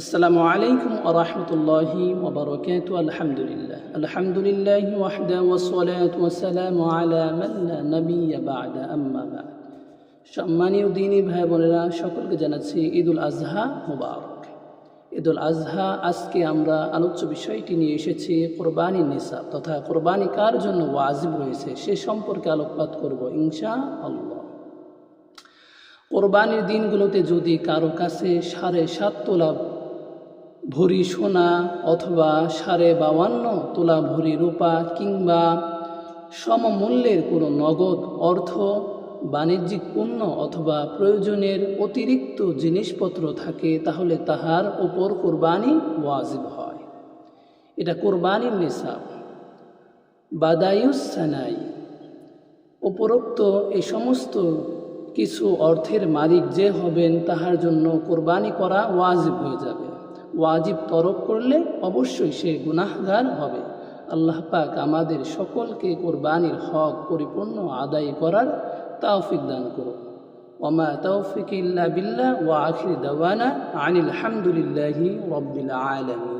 আসসালামু আলাইকুম আরহামতুল্লাহি ওবরকাত আলহামদুলিল্লাহ। আলহামদুলিল্লাহ ওয়াহদা ওয়াসসালাতু ওয়াসসালামু আলা মান লা নাবিয়্যা বা'দা, আম্মা বা'দ। সম্মানীয় দিনী ভাই বোনেরা, সকলকে জানাচ্ছি ঈদুল আজহা মুবারক। ঈদুল আজহা, আজকে আমরা আলোচ্য বিষয়টি নিয়ে এসেছি, কোরবানি নিসাব তথা কোরবানি কার জন্য ওয়াজিব রয়েছে সে সম্পর্কে আলোকপাত করব ইনশা আল্লাহ কোরবানির দিনগুলোতে যদি কারও কাছে সাড়ে সাত তোলা ভরি সোনা অথবা সাড়ে বাউান্ন তোলা ভরি রূপা কিংবা সমমূল্যের কোনো নগদ অর্থ, বাণিজ্যিক পণ্য অথবা প্রয়োজনের অতিরিক্ত জিনিসপত্র থাকে, তাহলে তাহার ওপর কোরবানি ওয়াজিব হয়। এটা কোরবানির নিসাব। বাদায়ুস সানাই উপরোক্ত এই সমস্ত কিছু অর্থের মালিক যে হবেন, তাহার জন্য কোরবানি করা ওয়াজিব হয়ে যাবে। ওয়াজিব তরক করলে অবশ্যই সে গুনাহগার হবে। আল্লাহ পাক আমাদের সকলকে কোরবানির হক পরিপূর্ণ আদায় করার তাওফিক দান করুক ওমা তৌফিক ইল্লা বিল্লাহ ওয়া আখির দাওয়ানা আনিল হামদুলিল্লাহি রব্বিল আলামিন।